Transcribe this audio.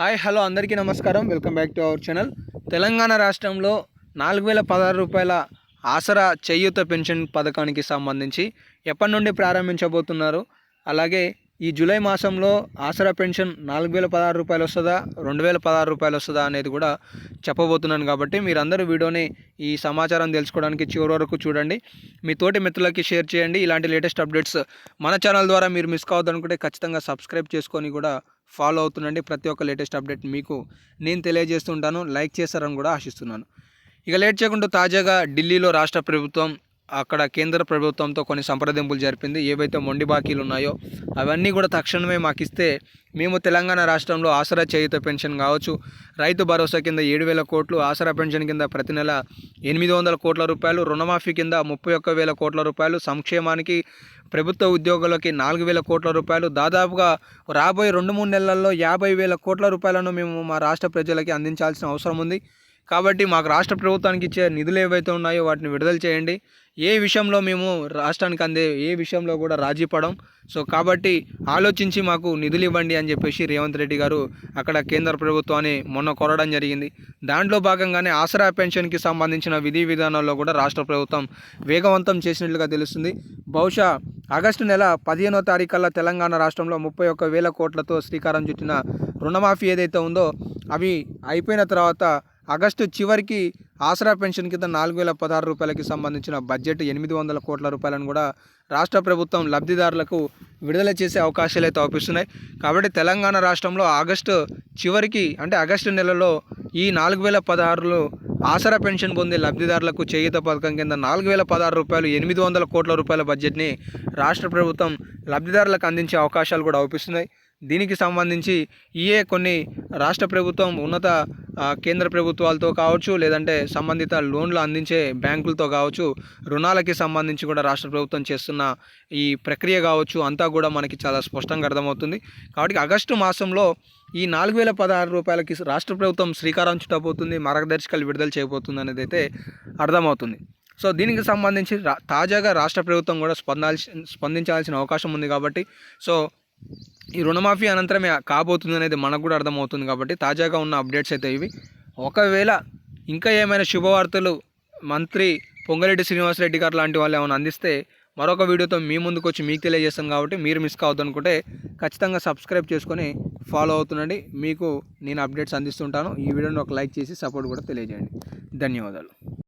Hi hello అందరికీ నమస్కారం. Welcome back to our channel. Telangana రాష్ట్రంలో నాలుగు వేల పదహారు రూపాయల ఆసరా చేయూత పెన్షన్ పథకానికి సంబంధించి ఎప్పటి నుండి ప్రారంభించబోతున్నారు? అలాగే ఈ జూలై మాసంలో ఆసరా పెన్షన్ నాలుగు వేల పదహారు రూపాయలు వస్తుందా? రెండు వేల పదహారు రూపాయలు వస్తుందా అనేది కూడా చెప్పబోతున్నాను కాబట్టి మీరందరూ వీడియోని ఈ సమాచారం తెలుసుకోవడానికి చివరి వరకు చూడండి. మీ తోటి మిత్రులకి షేర్ చేయండి. ఇలాంటి లేటెస్ట్ అప్డేట్స్ మన ఛానల్ ద్వారా మీరు మిస్ కావద్దనుకుంటే ఖచ్చితంగా సబ్స్క్రైబ్ చేసుకొని కూడా ఫాలో అవుతుండండి. ప్రతి ఒక్క లేటెస్ట్ అప్డేట్ మీకు నేను తెలియజేస్తుంటాను లైక్ చేస్తారని కూడా ఆశిస్తున్నాను. ఇక లేట్ చేయకుండా తాజాగా ఢిల్లీలో రాష్ట్ర ప్రభుత్వం అక్కడ కేంద్ర ప్రభుత్వంతో కొన్ని సంప్రదింపులు జరిపింది. ఏవైతే మొండి బాకీలు ఉన్నాయో అవన్నీ కూడా తక్షణమే మాకు ఇస్తే మేము తెలంగాణ రాష్ట్రంలో ఆసరా చేయుత పెన్షన్ కావచ్చు. రైతు భరోసా కింద ఏడు వేల కోట్లు ఆసరా పెన్షన్ కింద ప్రతి నెల ఎనిమిది వందల కోట్ల రూపాయలు రుణమాఫీ కింద ముప్పై ఒక్క వేల కోట్ల రూపాయలు సంక్షేమానికి ప్రభుత్వ ఉద్యోగులకి నాలుగు వేల కోట్ల రూపాయలు దాదాపుగా రాబోయే రెండు మూడు నెలల్లో యాభై వేల కోట్ల రూపాయలను మేము మా రాష్ట్ర ప్రజలకి అందించాల్సిన అవసరం ఉంది. కాబట్టి మాకు రాష్ట్ర ప్రభుత్వానికి ఇచ్చే నిధులు ఏవైతే ఉన్నాయో వాటిని విడుదల చేయండి. ఏ విషయంలో మేము రాష్ట్రానికి అందే ఏ విషయంలో కూడా రాజీ పడం. సో కాబట్టి ఆలోచించి మాకు నిధులు ఇవ్వండి అని చెప్పేసి రేవంత్ రెడ్డి గారు అక్కడ కేంద్ర ప్రభుత్వాన్ని మొన్న కోరడం జరిగింది. దాంట్లో భాగంగానే ఆసరా పెన్షన్కి సంబంధించిన విధి విధానాల్లో కూడా రాష్ట్ర ప్రభుత్వం వేగవంతం చేసినట్లుగా తెలుస్తుంది. బహుశా ఆగస్టు నెల పదిహేనో తారీఖుల్లో తెలంగాణ రాష్ట్రంలో ముప్పై ఒక్క వేల కోట్లతో శ్రీకారం చుట్టిన రుణమాఫీ ఏదైతే ఉందో అవి అయిపోయిన తర్వాత ఆగస్టు చివరికి ఆసరా పెన్షన్ కింద నాలుగు వేల పదహారు రూపాయలకి సంబంధించిన బడ్జెట్ ఎనిమిది వందల కోట్ల రూపాయలను కూడా రాష్ట్ర ప్రభుత్వం లబ్ధిదారులకు విడుదల చేసే అవకాశాలు అయితే అవుపిస్తున్నాయి. కాబట్టి తెలంగాణ రాష్ట్రంలో ఆగస్టు చివరికి అంటే ఆగస్టు నెలలో ఈ నాలుగు వేల పదహారులో ఆసరా పెన్షన్ పొందే లబ్ధిదారులకు చేయూత పథకం కింద నాలుగు వేల పదహారు రూపాయలు ఎనిమిది వందల కోట్ల రూపాయల బడ్జెట్ని రాష్ట్ర ప్రభుత్వం లబ్ధిదారులకు అందించే అవకాశాలు కూడా అవుపిస్తున్నాయి. దీనికి సంబంధించి ఇయే కొన్ని రాష్ట్ర ప్రభుత్వం ఉన్నత కేంద్ర ప్రభుత్వాలతో కావచ్చు లేదంటే సంబంధిత లోన్లు అందించే బ్యాంకులతో కావచ్చు రుణాలకి సంబంధించి కూడా రాష్ట్ర ప్రభుత్వం చేస్తున్న ఈ ప్రక్రియ కావచ్చు అంతా కూడా మనకి చాలా స్పష్టంగా అర్థమవుతుంది. కాబట్టి ఆగస్టు మాసంలో ఈ నాలుగు వేల పదహారు రూపాయలకి రాష్ట్ర ప్రభుత్వం శ్రీకారం చుట్టబోతుంది మార్గదర్శకాలు విడుదల చేయబోతుంది అనేది అయితే అర్థమవుతుంది. సో దీనికి సంబంధించి తాజాగా రాష్ట్ర ప్రభుత్వం కూడా స్పందాల్సి స్పందించాల్సిన అవకాశం ఉంది కాబట్టి సో ఈ రుణమాఫీ అనంతరమే కాబోతుంది అనేది మనకు కూడా అర్థమవుతుంది కాబట్టి తాజాగా ఉన్న అప్డేట్స్ అయితే ఇవి. ఒకవేళ ఇంకా ఏమైనా శుభవార్తలు మంత్రి పొంగరెడ్డి శ్రీనివాసరెడ్డి గారు లాంటి వాళ్ళు ఏమైనా అందిస్తే మరొక వీడియోతో మీ ముందుకు వచ్చి మీకు తెలియజేస్తాం కాబట్టి మీరు మిస్ కావద్దు అనుకుంటే ఖచ్చితంగా సబ్స్క్రైబ్ చేసుకొని ఫాలో అవుతుండండి. మీకు నేను అప్డేట్స్ అందిస్తుంటాను. ఈ వీడియోని ఒక లైక్ చేసి సపోర్ట్ కూడా తెలియజేయండి. ధన్యవాదాలు.